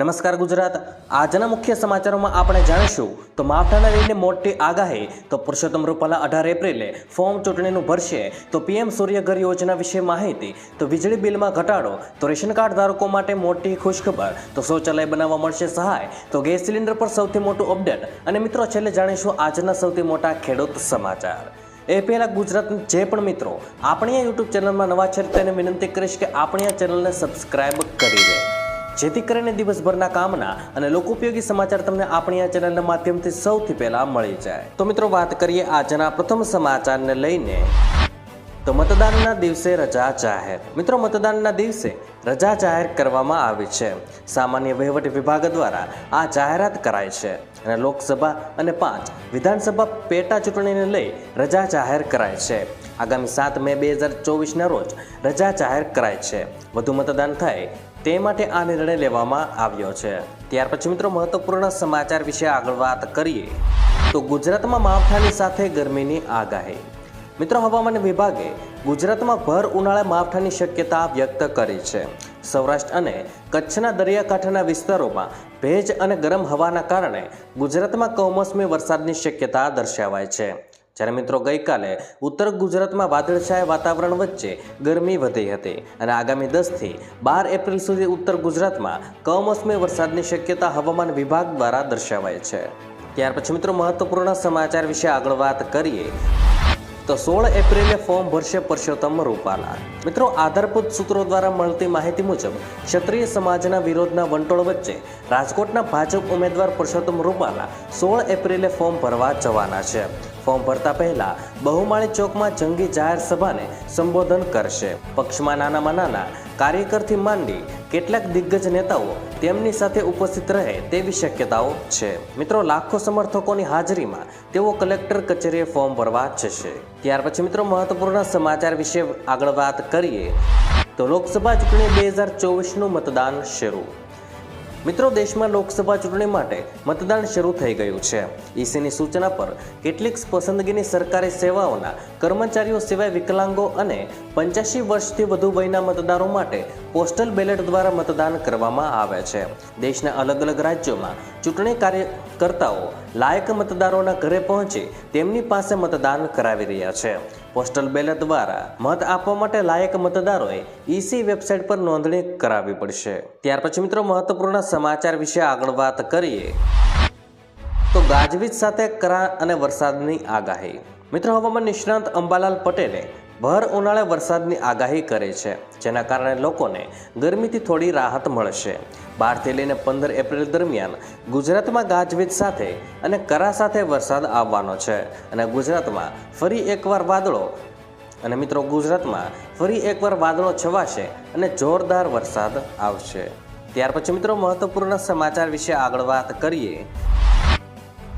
નમસ્કાર ગુજરાત. આજના મુખ્ય સમાચારોમાં આપણે જાણીશું, તો માવઠાને લઈને મોટી આગાહી, તો પુરુષોત્તમ રૂપાલા અઢાર એપ્રિલે ફોર્મ ચૂંટણીનું ભરશે, તો પીએમ સૂર્યઘર યોજના વિશે માહિતી, તો વીજળી બિલમાં ઘટાડો, તો રેશન કાર્ડ ધારકો માટે મોટી ખુશખબર, તો શૌચાલય બનાવવા મળશે સહાય, તો ગેસ સિલિન્ડર પર સૌથી મોટું અપડેટ, અને મિત્રો છેલ્લે જાણીશું આજના સૌથી મોટા ખેડૂત સમાચાર. એ પહેલાં ગુજરાતના જે પણ મિત્રો, આપણી આ યુટ્યુબ ચેનલમાં નવા છે, તેને વિનંતી કરીશ કે આપણી આ ચેનલને સબસ્ક્રાઈબ કરી દે. જેથી કરીને દિવસભરના કામના અને લોકોપયોગી સમાચાર તમને આપણી આ ચેનલના માધ્યમથી સૌથી પહેલા મળી જાય. તો મિત્રો, વાત કરીએ આજના પ્રથમ સમાચારને લઈને. તો મતદાનના દિવસે રજા જાહેર. મિત્રો, મતદાનના દિવસે રજા જાહેર કરવામાં આવી છે. સામાન્ય વહીવટ વિભાગ દ્વારા આ જાહેરાત કરાઈ છે અને લોકસભા અને પાંચ વિધાનસભા પેટા ચૂંટણીને લઈ રજા જાહેર કરાઈ છે. આગામી સાત મે બે હજાર ચોવીસના રોજ રજા જાહેર કરાઈ છે. વધુ મતદાન થાય તે માટે આ નિર્ણય લેવામાં આવ્યો છે. ત્યાર પછી મિત્રો મહત્વપૂર્ણ સમાચાર વિશે આગળ વાત કરીએ. તો ગુજરાતમાં માવઠાની સાથે ગરમીની આગાહી. મિત્રો હવામાન વિભાગે ગુજરાતમાં ભર ઉનાળે માવઠાની શક્યતા વ્યક્ત કરી છે. સૌરાષ્ટ્ર અને કચ્છના દરિયાકાંઠાના વિસ્તારોમાં ભેજ અને ગરમ હવાના કારણે ગુજરાતમાં કમોસમી વરસાદની શક્યતા દર્શાવાય છે. જ્યારે મિત્રો ગઈકાલે ઉત્તર ગુજરાતમાં વાદળછાયા વાતાવરણ વચ્ચે ગરમી વધી હતી અને આગામી દસથી બાર એપ્રિલ સુધી ઉત્તર ગુજરાતમાં કમોસમી વરસાદની શક્યતા હવામાન વિભાગ દ્વારા દર્શાવાય છે. ત્યાર પછી મિત્રો મહત્વપૂર્ણ સમાચાર વિશે આગળ વાત કરીએ તો સોળ એપ્રિલે ફોર્મ ભરશે પરસોત્તમ રૂપાલા. મિત્રો આધારભૂત સૂત્રો દ્વારા મળતી માહિતી મુજબ ક્ષત્રિય સમાજના વિરોધના વંટોળ વચ્ચે રાજકોટના ભાજપ ઉમેદવાર પરસોત્તમ રૂપાલા સોળ એપ્રિલે ફોર્મ ભરવા જવાના છે. ફોર્મ ભરતા પહેલા બહુમાળી ચોકમાં જંગી જાહેર સભાને સંબોધન કરશે. પક્ષમાં નાનામાં નાના કાર્યકરથી માંડી કેટલાક દિગ્ગજ નેતાઓ તેમની સાથે ઉપસ્થિત રહે તેવી શક્યતાઓ છે. મિત્રો, લાખો સમર્થકોની હાજરીમાં તેઓ કલેક્ટર કચેરીએ ફોર્મ ભરવા જશે. ત્યાર પછી મિત્રો, મહત્વપૂર્ણ સમાચાર વિશે આગળ વાત કરીએ. તો લોકસભા ચૂંટણી બે હજાર ચોવીસનું મતદાન શરૂ. મિત્રો, દેશમાં લોકસભા ચૂંટણી માટે મતદાન શરૂ થઈ ગયું છે. ઈસીની સૂચના પર કેટલીક પસંદગીની સરકારી સેવાઓના કર્મચારીઓ સિવાય વિકલાંગો અને પંચ્યાસી વર્ષથી વધુ વયના મતદારો માટે પોસ્ટલ બેલેટ દ્વારા મતદાન કરવામાં આવે છે. દેશના અલગ અલગ રાજ્યોમાં ચૂંટણી કાર્યકર્તાઓ લાયક મતદારોના ઘરે પહોંચી તેમની પાસે મતદાન કરાવી રહ્યા છે. પોસ્ટલ બેલેટ દ્વારા મત આપવા માટે લાયક મતદારોએ ઈસી વેબસાઇટ પર નોંધણી કરાવવી પડશે. ત્યાર પછી મિત્રો મહત્વપૂર્ણ સમાચાર વિશે આગળ વાત કરીએ. તો ગાજવીજ સાથે કરા અને વરસાદની આગાહી. મિત્રો હવામાન નિષ્ણાંત અંબાલાલ પટેલે ભર ઉનાળે વરસાદની આગાહી કરે છે, જેના કારણે લોકોને ગરમીથી થોડી રાહત મળશે. બારથી લઈને પંદર એપ્રિલ દરમિયાન ગુજરાતમાં ગાજવીજ સાથે અને કરા સાથે વરસાદ આવવાનો છે. અને ગુજરાતમાં ફરી એકવાર વાદળો અને મિત્રો ગુજરાતમાં ફરી એકવાર વાદળો છવાશે અને જોરદાર વરસાદ આવશે. ત્યાર પછી મિત્રો મહત્વપૂર્ણ સમાચાર વિશે આગળ વાત કરીએ.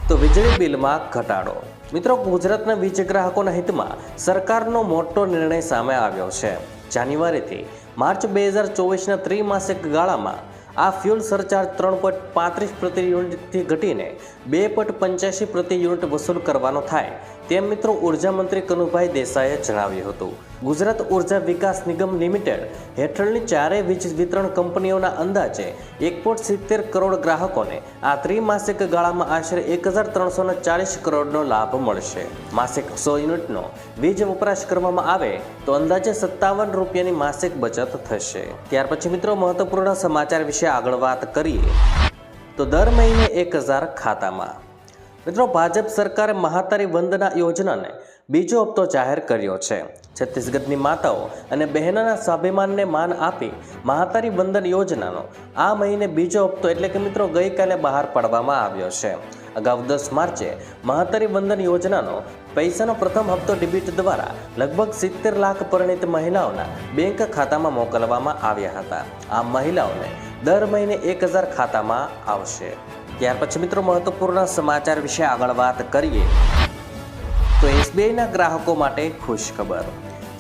તો વીજળી બિલમાં ઘટાડો. મિત્રો, ગુજરાતના વીજ ગ્રાહકોના હિતમાં સરકારનો મોટો નિર્ણય સામે આવ્યો છે. જાન્યુઆરીથી માર્ચ બે હજાર ચોવીસના ત્રિમાસિક ગાળામાં આ ફ્યુલ સરચાર્જ ત્રણ પોઈન્ટ પાંત્રીસ પ્રતિ યુનિટથી ઘટીને બે પોઈન્ટ પંચ્યાસી પ્રતિ યુનિટ વસૂલ કરવાનો થાય તેમ મિત્રો ઊર્જા મંત્રી કનુભાઈ દેસાઈએ જણાવ્યું હતું. ગુજરાત ઊર્જા વિકાસ નિગમ લિમિટેડ હેઠળની ચારેય વીજ વિતરણ કંપનીઓના અંદાજે એક પોઈન્ટ સિત્તેર કરોડ ગ્રાહકોને આ ત્રિમાસિક ગાળામાં આશરે એક હજાર ત્રણસો ચાલીસ કરોડનો લાભ મળશે. માસિક સો યુનિટનો વીજ વપરાશ કરવામાં આવે તો અંદાજે સત્તાવન રૂપિયાની માસિક બચત થશે. ત્યાર પછી મિત્રો મહત્વપૂર્ણ સમાચાર વિશે આગળ વાત કરીએ. તો દર મહિને એક હજાર ખાતામાં. મિત્રો, ભાજપ સરકારે મહાતારી વંદના યોજનાને બીજો હપ્તો જાહેર કર્યો છે. છત્તીસગઢની માતાઓ અને બહેનોના સ્વાભિમાનને માન આપી મહાતારી વંદન યોજનાનો આ મહિને બીજો હપ્તો એટલે કે મિત્રો, ગઈકાલે બહાર પાડવામાં આવ્યો છે. અગાઉ દસ માર્ચે મહાતારી વંદન યોજનાનો પૈસાનો પ્રથમ હપ્તો ડિબિટ દ્વારા લગભગ સિત્તેર લાખ પરિણીત મહિલાઓના બેંક ખાતામાં મોકલવામાં આવ્યા હતા. આ મહિલાઓને દર મહિને એક હજાર ખાતામાં આવશે. ત્યાર પછી મિત્રો મહત્વપૂર્ણ સમાચાર વિશે આગળ વાત કરીએ. તો એસબીઆઈના ગ્રાહકો માટે ખુશ ખબર.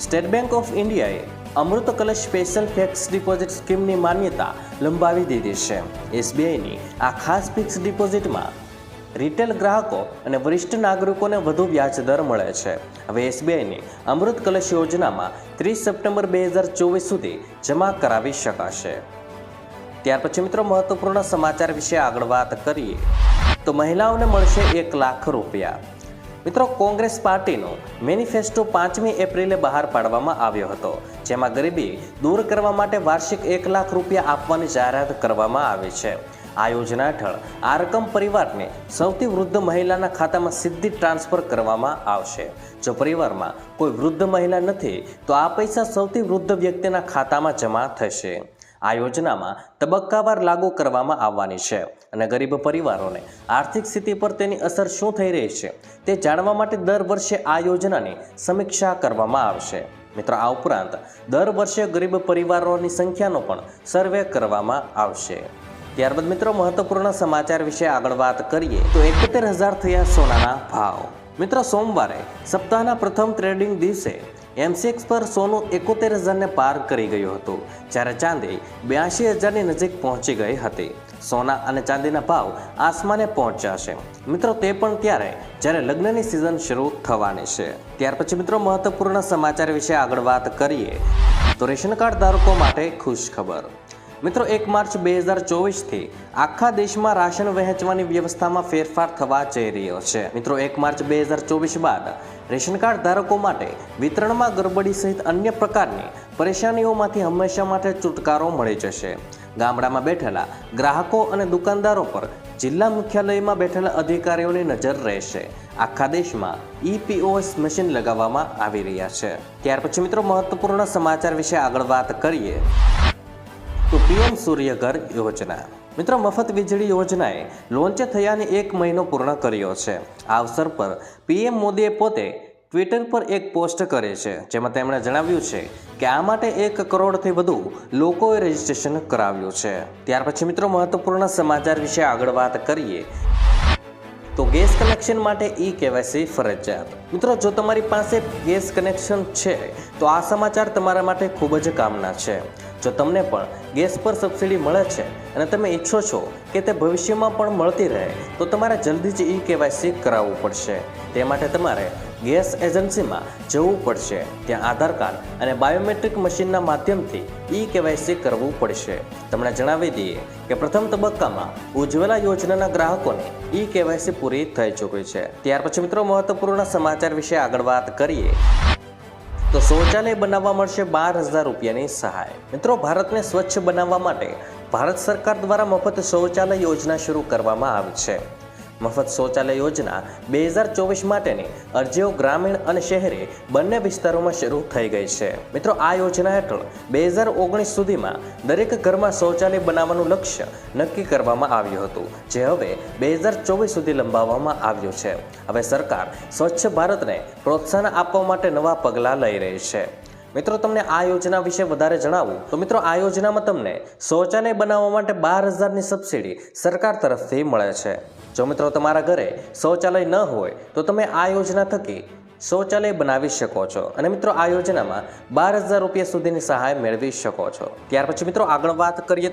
સ્ટેટ બેંક ઓફ ઇન્ડિયાએ Amrit Kalash special fix deposit સ્કીમની માન્યતા લંબાવી દીધી છે. એસબીઆઈની આ ખાસ ફિક્સ ડિપોઝિટમાં રિટેલ ગ્રાહકો અને વરિષ્ઠ નાગરિકોને વધુ વ્યાજ દર મળે છે. હવે એસબીઆઈની અમૃત કલશ યોજનામાં ત્રીસ સપ્ટેમ્બર બે હજાર ચોવીસ સુધી જમા કરાવી શકાશે. ત્યાર પછી મિત્રો મહત્વપૂર્ણ સમાચાર વિશે આગળ વાત કરીએ. તો મહિલાઓને મળશે એક લાખ રૂપિયા. મિત્રો કોંગ્રેસ પાર્ટીનો મેનિફેસ્ટો પાંચમી એપ્રિલે બહાર પાડવામાં આવ્યો હતો, જેમાં ગરીબી દૂર કરવા માટે વાર્ષિક એક લાખ રૂપિયા આપવાની જાહેરાત કરવામાં આવી છે. આ યોજના હેઠળ આ રકમ પરિવારને સૌથી વૃદ્ધ મહિલાના ખાતામાં સીધી ટ્રાન્સફર કરવામાં આવશે. જો પરિવારમાં કોઈ વૃદ્ધ મહિલા નથી, તો આ પૈસા સૌથી વૃદ્ધ વ્યક્તિના ખાતામાં જમા થશે. આ યોજનામાં તબક્કાવાર લાગુ કરવામાં આવવાની છે અને ગરીબ પરિવારોને આર્થિક સ્થિતિ પર તેની અસર શું થઈ રહી છે તે જાણવા માટે દર વર્ષે આ યોજનાની સમીક્ષા કરવામાં આવશે. મિત્રો, આ ઉપરાંત દર વર્ષે ગરીબ પરિવારોની સંખ્યાનો પણ સર્વે કરવામાં આવશે. ત્યારબાદ મિત્રો, મહત્વપૂર્ણ સમાચાર વિશે આગળ વાત કરીએ તો એકોતેર હજાર થયા સોનાના ભાવ. મિત્રો, સોમવારે સપ્તાહના પ્રથમ ટ્રેડિંગ દિવસે એમસીએક્સ પર સોનું એકોતેર હજારને પાર કરી ગયું હતું, જ્યારે ચાંદી બ્યાસી હજારની નજીક પહોંચી ગઈ હતી. સોના અને ચાંદીના ભાવ આસમાને પહોંચ્યા છે. મિત્રો, તે પણ ત્યારે, જ્યારે લગ્નની સિઝન શરૂ થવાની છે. ત્યાર પછી મિત્રો, મહત્વપૂર્ણ સમાચાર વિશે આગળ વાત કરીએ. તો રેશન કાર્ડ ધારકો માટે ખુશ ખબર મિત્રો, એક માર્ચ બે હજાર ચોવીસથી આખા દેશમાં રાશન વહેંચવાની વ્યવસ્થામાં ફેરફાર થવા જઈ રહ્યો છે. મિત્રો, એક માર્ચ બે હજાર ચોવીસ બાદ રેશન કાર્ડ ધારકો માટે વિતરણમાં ગરબડી સહિત અન્ય પ્રકારની પરેશાનીઓમાંથી હંમેશા માટે છુટકારો મળી જશે. ગામડામાં બેઠેલા ગ્રાહકો અને દુકાનદારો પર જિલ્લા મુખ્યાલયમાં બેઠેલા અધિકારીઓની નજર રહેશે. આખા દેશમાં ઈપીઓએસ મશીન લગાવવામાં આવી રહ્યા છે. ત્યાર પછી મિત્રો, મહત્વપૂર્ણ સમાચાર વિશે આગળ વાત કરીએ. પીએમ સૂર્યઘર યોજના. મિત્રો, મફત વીજળી યોજનાએ લોન્ચ થયાને એક મહિનો પૂર્ણ કર્યો છે. આ અવસર પર પીએમ મોદીએ પોતે ટ્વિટર પર એક પોસ્ટ કરે છે, જેમાં તેમણે જણાવ્યું છે કે આ માટે એક કરોડથી વધુ લોકોએ રજીસ્ટ્રેશન કરાવ્યું છે. ત્યાર પછી, મિત્રો, મહત્વપૂર્ણ સમાચાર વિશે આગળ વાત કરીએ. તો ગેસ કનેક્શન માટે ઈ કેવાયસી ફરજિયાત. મિત્રો, જો તમારી પાસે ગેસ કનેક્શન છે, તો આ સમાચાર તમારા માટે ખૂબ જ કામના છે. જો તમને પણ ગેસ પર સબસિડી મળે છે અને તમે ઈચ્છો છો કે તે ભવિષ્યમાં પણ મળતી રહે, તો તમારે જલ્દી જ ઈ કેવાયસી કરાવવું પડશે. તે માટે તમારે ગેસ એજન્સીમાં જવું પડશે. ત્યાં આધાર કાર્ડ અને બાયોમેટ્રિક મશીનના માધ્યમથી ઈ કેવાયસી કરવું પડશે. તમને જણાવી દઈએ કે પ્રથમ તબક્કામાં ઉજ્જવલા યોજનાના ગ્રાહકોને ઈ કેવાયસી પૂરી થઈ ચૂકી છે. ત્યાર પછી મિત્રો મહત્વપૂર્ણ સમાચાર વિશે આગળ વાત કરીએ. તો શૌચાલય બનાવવા મળશે બાર હજાર રૂપિયાની સહાય. મિત્રો, ભારતને સ્વચ્છ બનાવવા માટે ભારત સરકાર દ્વારા મફત શૌચાલય યોજના શરૂ કરવામાં આવી છે. મફત શૌચાલય યોજના બે હજાર ચોવીસ માટેની અરજીઓ ગ્રામીણ અને શહેરી બંને વિસ્તારોમાં શરૂ થઈ ગઈ છે. મિત્રો, આ યોજના હેઠળ બે હજાર ઓગણીસ સુધીમાં દરેક ઘરમાં શૌચાલય બનાવવાનું લક્ષ્ય નક્કી કરવામાં આવ્યું હતું, જે હવે બે હજાર ચોવીસ સુધી લંબાવવામાં આવ્યું છે. હવે સરકાર સ્વચ્છ ભારતને પ્રોત્સાહન આપવા માટે નવા પગલાં લઈ રહી છે. મિત્રો, તમને આ યોજના વિશે વધારે જણાવું? તો મિત્રો, આ યોજનામાં તમને શૌચાલય બનાવવા માટે બાર હજારની સબસિડી સરકાર તરફથી મળે છે. જો મિત્રો તમારા ઘરે શૌચાલય ન હોય, તો તમે આ યોજના થકી શૌચાલય બનાવી શકો છો. અને મિત્રો, આ યોજનામાં બાર હજાર રૂપિયા સુધીની સહાય મેળવી શકો છો. ત્યાર પછી મિત્રો, આગળ વાત કરીએ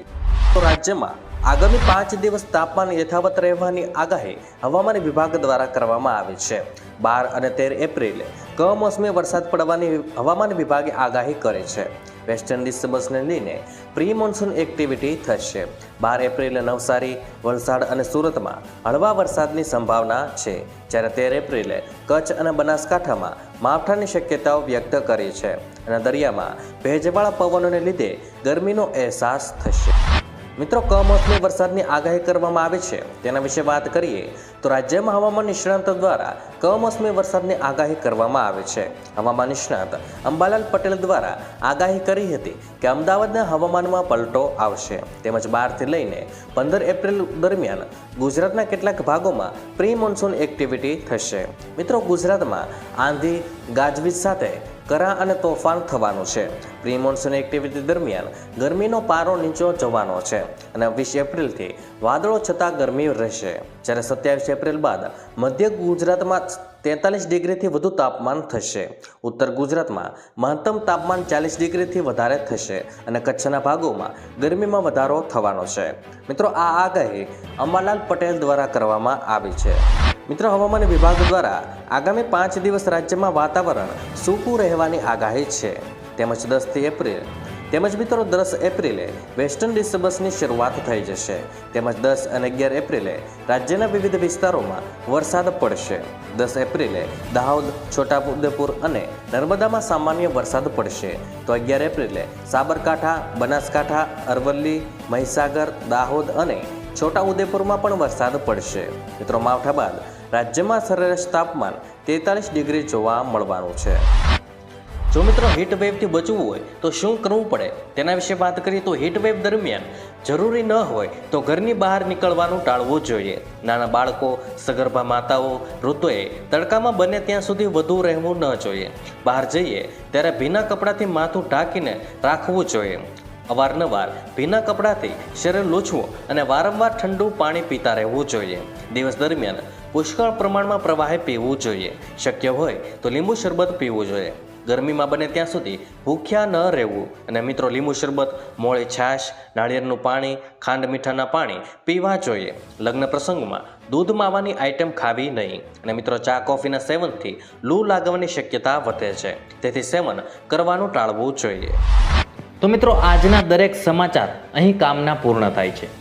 તો રાજ્યમાં આગામી પાંચ દિવસ તાપમાન યથાવત રહેવાની આગાહી હવામાન વિભાગ દ્વારા કરવામાં આવી છે. બાર અને તેર એપ્રિલે કમોસમી વરસાદ પડવાની હવામાન વિભાગે આગાહી કરી છે. વેસ્ટર્ન ડિસ્ટર્બન્સને લઈને પ્રી મોન્સૂન એક્ટિવિટી થશે. બાર એપ્રિલે નવસારી, વલસાડ અને સુરતમાં હળવા વરસાદની સંભાવના છે, જ્યારે તેર એપ્રિલે કચ્છ અને બનાસકાંઠામાં માવઠાની શક્યતાઓ વ્યક્ત કરી છે. અને દરિયામાં ભેજવાળા પવનોને લીધે ગરમીનો અહેસાસ થશે. મિત્રો, કમોસમી વરસાદની આગાહી કરવામાં આવી છે. તેના વિશે વાત કરીએ તો રાજ્યમાં હવામાન નિષ્ણાંતો દ્વારા કમોસમી વરસાદની આગાહી કરવામાં આવી છે. હવામાન નિષ્ણાંત અંબાલાલ પટેલ દ્વારા આગાહી કરી હતી કે અમદાવાદના હવામાનમાં પલટો આવશે. તેમજ બારથી લઈને પંદર એપ્રિલ દરમિયાન ગુજરાતના કેટલાક ભાગોમાં પ્રી મોન્સૂન એક્ટિવિટી થશે. મિત્રો, ગુજરાતમાં આંધી, ગાજવીજ સાથે કરા અને તોફાન થવાનું છે. પ્રી મોન્સૂન એક્ટિવિટી દરમિયાન ગરમીનો પારો નીચો જવાનો છે અને વીસ એપ્રિલથી વાદળો છતાં ગરમી રહેશે. જ્યારે સત્યાવીસ એપ્રિલ બાદ મધ્ય ગુજરાતમાં તેતાલીસ ડિગ્રીથી વધુ તાપમાન થશે. ઉત્તર ગુજરાતમાં મહત્તમ તાપમાન ચાલીસ ડિગ્રીથી વધારે થશે અને કચ્છના ભાગોમાં ગરમીમાં વધારો થવાનો છે. મિત્રો, આ આગાહી અંબાલાલ પટેલ દ્વારા કરવામાં આવી છે. મિત્રો હવામાન વિભાગ દ્વારા આગામી પાંચ દિવસ રાજ્યમાં વાતાવરણ સૂકું રહેવાની આગાહી છે. તેમજ દસથી એપ્રિલ, તેમજ મિત્રો દસ એપ્રિલે વેસ્ટર્ન ડિસ્ટર્બન્સની શરૂઆત થઈ જશે. તેમજ દસ અને અગિયાર એપ્રિલે રાજ્યના વિવિધ વિસ્તારોમાં વરસાદ પડશે. દસ એપ્રિલે દાહોદ, છોટાઉદેપુર અને નર્મદામાં સામાન્ય વરસાદ પડશે. તો અગિયાર એપ્રિલે સાબરકાંઠા, બનાસકાંઠા, અરવલ્લી, મહીસાગર, દાહોદ અને છોટાઉદેપુરમાં પણ વરસાદ પડશે. મિત્રો માવઠા બાદ રાજ્યમાં સરેરાશ તાપમાન તેતાલીસ ડિગ્રી જોવા મળવાનું છે. જો મિત્રો હીટ વેવથી બચવું હોય, તો શું કરવું પડે? તેના વિશે વાત કરીએ તો હીટ વેવ દરમિયાન જરૂરી ન હોય, તો ઘરની બહાર નીકળવાનું ટાળવું જોઈએ. નાના બાળકો, સગર્ભા માતાઓ, વૃદ્ધોએ તડકામાં બને ત્યાં સુધી વધુ રહેવું ન જોઈએ. બહાર જઈએ, ત્યારે ભીના કપડાથી માથું ઢાંકીને રાખવું જોઈએ. અવારનવાર ભીના કપડાથી શરીર લૂછવું અને વારંવાર ઠંડુ પાણી પીતા રહેવું જોઈએ. દિવસ દરમિયાન પુષ્કળ પ્રમાણમાં પ્રવાહે પીવું જોઈએ. શક્ય હોય તો લીંબુ શરબત પીવું જોઈએ. ગરમીમાં બને ત્યાં સુધી ભૂખ્યા ન રહેવું. અને મિત્રો, લીંબુ શરબત, મોળી છાશ, નાળિયેરનું પાણી, ખાંડ મીઠાના પાણી પીવા જોઈએ. લગ્ન પ્રસંગમાં દૂધ માવાની આઈટમ ખાવી નહીં. અને મિત્રો, ચા, કોફીના સેવનથી લૂ લાગવાની શક્યતા વધે છે. તેથી સેવન કરવાનું ટાળવું જોઈએ. તો મિત્રો, આજના દરેક સમાચાર અહીં કામના પૂર્ણ થાય છે.